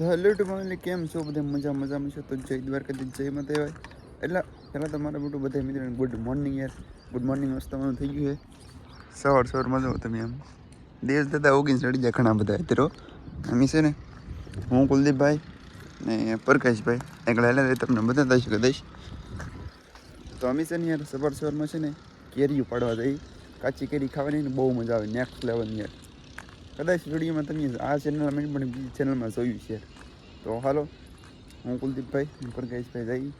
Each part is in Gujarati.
હેલો ટુ ફેમિલી, કેમ છો? બધા મજા, મજામાં છો? તો જય દ્વારકાથી જય માતા હોય એટલે પહેલાં તમારા બધું બધા મિત્રોને ગુડ મોર્નિંગ યાર. ગુડ મોર્નિંગ મસ્ત તમારું થઈ ગયું છે. સવાર સવારમાં મજા તમે એમ. દેશ દાદા ઓગીને ચડી જાય ઘણા બધા અત્યારે અમે છે ને, હું કુલદીપભાઈ ને પ્રકાશભાઈ. એકલા એટલે તમને બધા દઈશ દઈશ? તો અમે છે ને યાર સવાર સવારમાં છે ને કેરીઓ પાડવા જઈ કાચી કેરી ખાવાની ને બહુ મજા આવે, નેક્સ્ટ લેવલની યાર. કદાચ વિડીયોમાં તમે આ ચેનલમાં મેં પણ બીજી ચેનલમાં જોયું છે. તો હાલો, હું કુલદીપભાઈ પ્રકાશભાઈ જઈ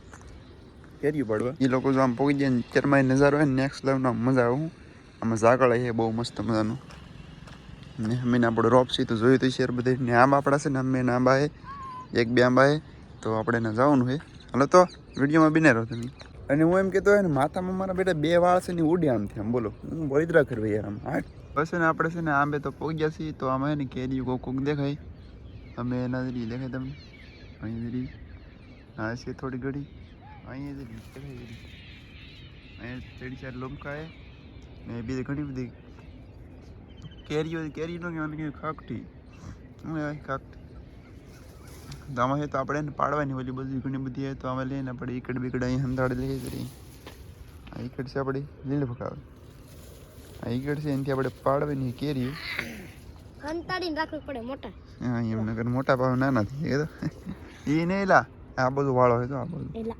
કેરી પાડવા. એ લોકો જો આમ પહોંચી જાય ને ચરમાઈ નજારો હોય ને નેક્સ્ટ લેવલનો મજા આવું આમાં ઝાકળ છે, બહુ મસ્ત મજાનું. ને મેં આપણો રોપ છે તો જોયું તો શેર બધે. ને આંબા આપણા છે ને અમે આંબા છે, એક બે આંબા છે. તો આપણે એને જવાનું છે. હાલો તો, વિડીયોમાં બિને રહો તમે. અને હું એમ કહેતો હોય ને માથામાં મારા બેટા બે વાળ છે ને ઉડે આમથી આમ બોલો. હું બળિદ્રા કરવી યાર આમ. હા. બસ ને આપણે છે ને આંબે તો પહોંચ્યા છીએ, તો આમાં ને કેરી કોક કોક દેખાય. અમે એના જરી દેખાય તમને. અહીં જરી હા, છે થોડી ઘડી. અહીંયા જરી દેખાય જરી અહીંયા ચડી ચાર લોમકા છે ને બીજી ઘણી બધી. કેરીઓ કેરી નો કહેવાનું કે ખાકટી હું કહેવાય ખાકઠી તો આમાં તો આપણે એને પાડવાની ઓલી બધી ઘણી બધી તો આમાં લઈને આપણે ઈકડ બીકડ અહીં સંતાડી લઈએ તરી આ ઈકડ છે આપણી લીલ ફકાવે આ ઈકડ છે એનાથી આપણે પાડવાની કેરી સંતાડીને રાખવી પડે મોટા. હા એમ નગર મોટા ભાવ નાના થઈ ગયા તો. એ નહીં લા આ બધું વાળો હોય તો આ બધું.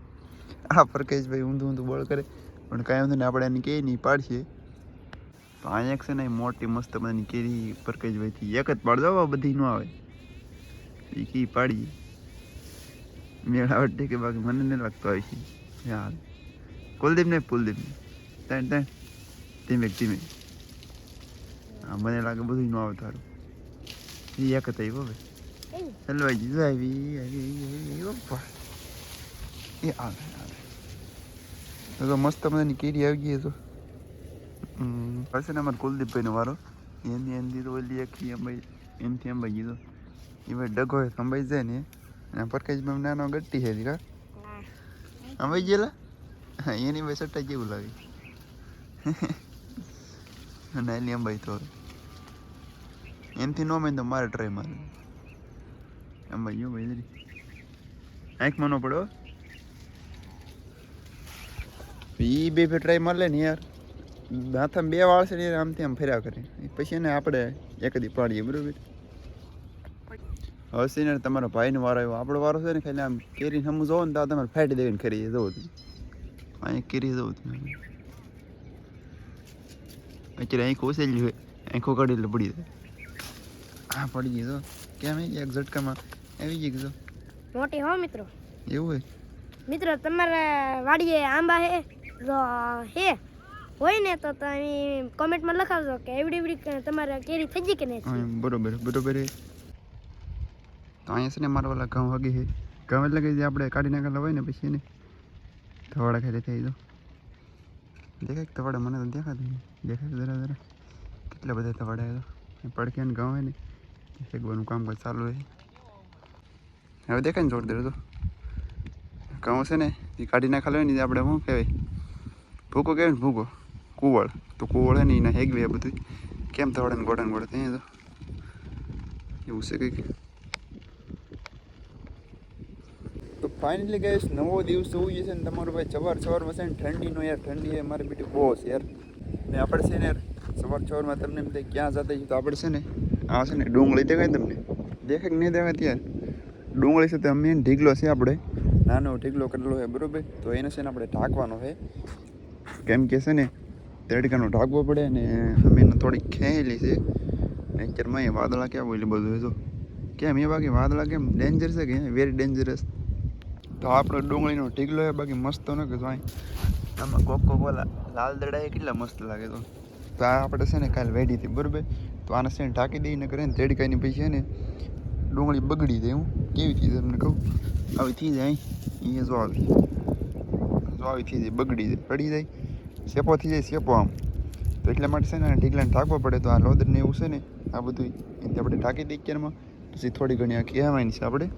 આ પ્રકેશભાઈ ઊંધું ઊંધું બળ કરે પણ કાંઈ વાંધો નહીં આપણે એને કહે નહીં પાડશે તો અહીંયા એક છે ને મોટી મસ્ત બધાની કેરી પરકેજભાઈથી એક જ પાડ દો બધી ન આવે. એ કી મેળા મેળાવટ કે બાકી મને નહીં લાગતો આવી છે યાર. કુલદીપ ને કુલદીપ ને ત્રણ ત્રણ. ધીમે ધીમે હા, મને લાગે બધું ન આવે તારું. એ એક આવી હવે. હલવાઈ જીધું આવી આવી આવી એ આવે આવે. તો મસ્ત મજાની કેરી આવી ગઈ તો. પછી ને અમારે કુલદીપભાઈનો વારો? એની એની તો ઓલી એક એમ ભાઈ એમથી એમ ભાઈ તો. એ ભાઈ ડગો અંબાઈ જાય ને અને પરકાશભાઈ નાનો ગટ્ટી છે કા હા. અંબાઈ ગયેલા? એની ભાઈ સટ્ટા જેવું લાગે? અને એની અંબાઈ તો એમથી ન મેં તો મારે ટ્રાય મારે અંબાઈ ભાઈ આંખમાં ન પડો એ બે ફેર ટ્રાય મળે ને યાર. હાથમાં બે વાળ છે ને આમથી આમ ફેર્યા કરે. પછી એને આપણે એક દી પાડીએ બરોબર? હવે ને તમારો ભાઈનો વારો આવ્યો. આપણો વારો છે ને ખાલી આમ કેરી સમૂહ જોવો ને તો તમારે ફાટી દેવીને કરી જવું હતું અહીં કેરી જવું હતું અત્યારે અહીં કોસેલી હોય અહીં કાઢી એટલે પડી જાય. હા પડી ગઈ તો કેમ આવી ગયા એક ઝટકામાં? આવી ગઈ જો? મોટી હો મિત્રો. એવું હોય? મિત્રો તમારા વાડીએ આંબા હે? જો હે? હોય ને તો તમે કોમેન્ટમાં લખાવજો કે એવડી એવડી તમારે કેરી થઈ ગઈ કે નહીં બરોબર બરોબર તો અહીંયા છે ને મારા ઓલા ઘઉં વાગી છે. ઘઉં એટલે કે જે આપણે કાઢી નાખેલા હોય ને પછી એને ધવાડા ખાલી થઈ દો દેખાય તવાડા મને તો દેખાતું દેખાય જરા જરા. કેટલા બધા તવાડા એ પડખે ને ઘઉં હોય ને, એ ફેંકવાનું કામકાજ ચાલુ હોય. હવે દેખાય ને જોરદાર તો. ઘઉં છે ને, એ કાઢી નાખેલા હોય ને આપણે શું કહેવાય? ભૂકો કહેવાય ને ભૂકો. કુવળ. તો કુવળ હે ને, એના હેગવે બધું કેમ થવાડે ને ગોડા ને ગોડા ત્યાં તો? એવું છે કંઈક તો ફાઇનલી ગઈશ નવો દિવસ એવું જશે ને તમારું ભાઈ સવાર સવારમાં છે ને ઠંડીનો યાર, ઠંડી એ મારી બેટી બહુ છે યાર. ને આપણે છે ને યાર, સવાર સવારમાં તમને એમ ક્યાં જતા જઈએ તો આપણે છે ને, આ છે ને ડુંગળી દેખાય તમને? દેખાય કે નહીં દેખાય ત્યાં ડુંગળી છે તો અમે ઢીગલો છે આપણે. નાનો ઢીગલો કરેલો છે, બરોબર? તો એને છે ને આપણે ઢાંકવાનો છે. કેમ કે છે ને, તડકાનો ઢાંકવો પડે ને અમે એને થોડી ખેંચેલી છે. ને એ વાદળા કેવું એટલે બધું તો કેમ, એ બાકી વાદળા કેમ? ડેન્જર છે કે વેરી ડેન્જરસ તો આપણો ડુંગળીનો ઢીગલો છે બાકી મસ્ત ન કે ભાઈ આમાં કોકો કોક લાલ દડા એ કેટલા મસ્ત લાગે તો. તો આ આપણે છે ને કાલે વેઢી હતી, બરાબર? તો આને છે ને ઢાંકી દઈને કરે ને તેડકાઈની પછી છે ને ડુંગળી બગડી જાય હું. કેવી થઈ તમને કહું? આવી થઈ જાય અહીંયા જો આવી. જો આવી થઈ જાય, બગડી જાય, પડી જાય. સેપો થઈ જાય સેપો આમ. તો એટલા માટે છે ને ઢીકલાને ઢાંકવો પડે તો આ લોદરને એવું છે ને આ બધું આપણે ઢાંકી દઈએ ક્યારમાં. પછી થોડી ઘણી આ કહેવાની છે આપણે.